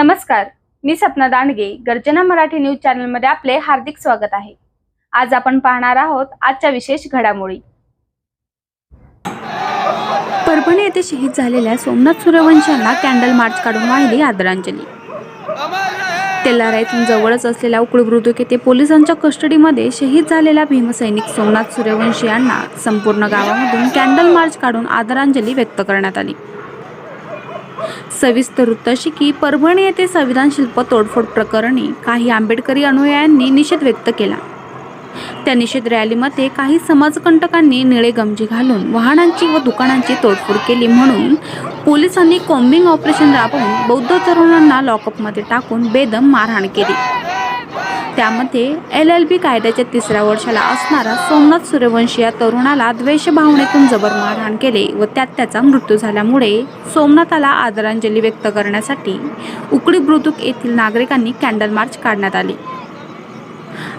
नमस्कार मी सपना दांडगे गर्जना मराठी न्यूज चॅनलमध्ये आपले हार्दिक स्वागत आहे. आज आपण पाहणार आहोत आजच्या विशेष घडामोडी. परभणी येथे शहीद झालेल्या सोमनाथ सूर्यवंशी यांना कॅन्डल मार्च काढून वाहिली आदरांजली. तेलारा येथून जवळच असलेल्या उकळ बुद्रुक येथे पोलिसांच्या कस्टडीमध्ये शहीद झालेल्या भीमसैनिक सोमनाथ सूर्यवंशी यांना संपूर्ण गावामधून कॅन्डल मार्च काढून आदरांजली व्यक्त करण्यात आली. सविस्तर वृत्त अशी की परभणी येथे संविधान शिल्प तोडफोड प्रकरणी काही आंबेडकरी अनुयायांनी निषेध व्यक्त केला. त्या निषेध रॅलीमध्ये काही समाजकंटकांनी निळे गमजी घालून वाहनांची व दुकानांची तोडफोड केली म्हणून पोलिसांनी कॉम्बिंग ऑपरेशन राबवून बौद्ध तरुणांना लॉकअपमध्ये टाकून बेदम मारहाण केली. त्यामध्ये एल एल बी कायद्याच्या तिसऱ्या वर्षाला असणारा सोमनाथ सूर्यवंशी या तरुणाला द्वेष भावनेतून जबर मारहाण केले व त्यात त्याचा मृत्यू झाल्यामुळे सोमनाथाला आदरांजली व्यक्त करण्यासाठी उकडी बुद्रुक येथील नागरिकांनी कॅन्डल मार्च काढण्यात आली.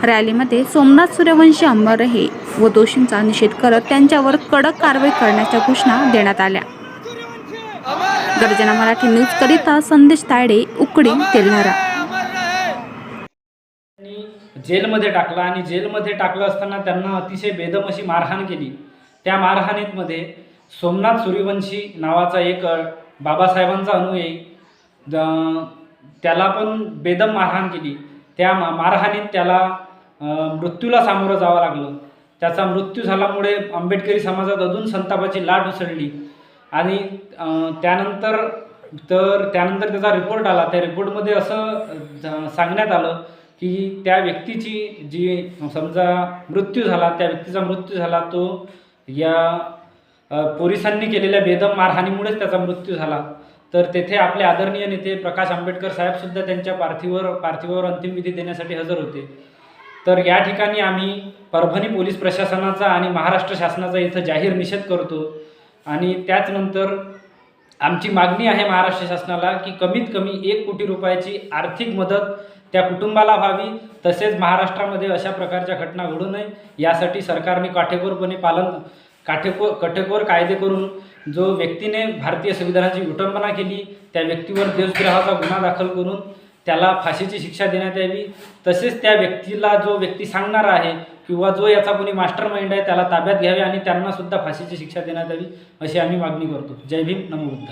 रॅलीमध्ये सोमनाथ सूर्यवंशी अमर रहे व दोषींचा निषेध करत त्यांच्यावर कडक कारवाई करण्याच्या घोषणा देण्यात आल्या. गर्जना मराठी न्यूज करिता संदेश तायडे उकडी तेल्हारा जेलमध्ये टाकला आणि जेलमध्ये टाकलं असताना त्यांना अतिशय बेदम अशी मारहाण केली. त्या मारहाणीमध्ये सोमनाथ सूर्यवंशी नावाचा एक बाबासाहेबांचा अनुयायी त्याला पण बेदम मारहाण केली. त्या मा मारहाणीत त्याला मृत्यूला सामोरं जावं लागलं. त्याचा मृत्यू झाल्यामुळे आंबेडकरी समाजात अजून संतापाची लाट उसळली. आणि त्यानंतर तर त्यानंतर त्याचा रिपोर्ट आला. त्या रिपोर्टमध्ये असं सांगण्यात आलं की त्या व्यक्तीची जी समजा मृत्यू झाला त्या व्यक्तीचा मृत्यू झाला तो या पोलिसांनी केलेल्या बेदम मारहाणीमुळेच त्याचा मृत्यू झाला. तर तेथे आपले आदरणीय नेते प्रकाश आंबेडकर साहेबसुद्धा त्यांच्या पार्थिवावर पार्थिवावर अंतिमविधी देण्यासाठी हजर होते. तर या ठिकाणी आम्ही परभणी पोलीस प्रशासनाचा आणि महाराष्ट्र शासनाचा इथं जाहीर निषेध करतो. आणि त्याचनंतर आमची मागणी आहे महाराष्ट्र शासनाला की कमीत कमी एक कोटी रुपयाची आर्थिक मदत त्या कुटुंबाला व्हावी. तसेच महाराष्ट्रामध्ये अशा प्रकारच्या घटना घडू नये. यासाठी सरकारने काटेकोरपणे पालन काटेकोर कटेकोर कायदे करून जो व्यक्तीने भारतीय संविधानाची विटंबना केली त्या व्यक्तीवर देशद्रोहाचा गुन्हा दाखल करून त्याला फाशीची शिक्षा देण्यात यावी. तसेच त्या व्यक्तीला जो व्यक्ती सांगणार आहे किंवा जो याचा कोणी मास्टर माइंड आहे त्याला ताब्यात घ्यावे आणि त्यांनासुद्धा फाशीची शिक्षा देण्यात यावी अशी आम्ही मागणी करतो. जय भीम. नमो बुद्ध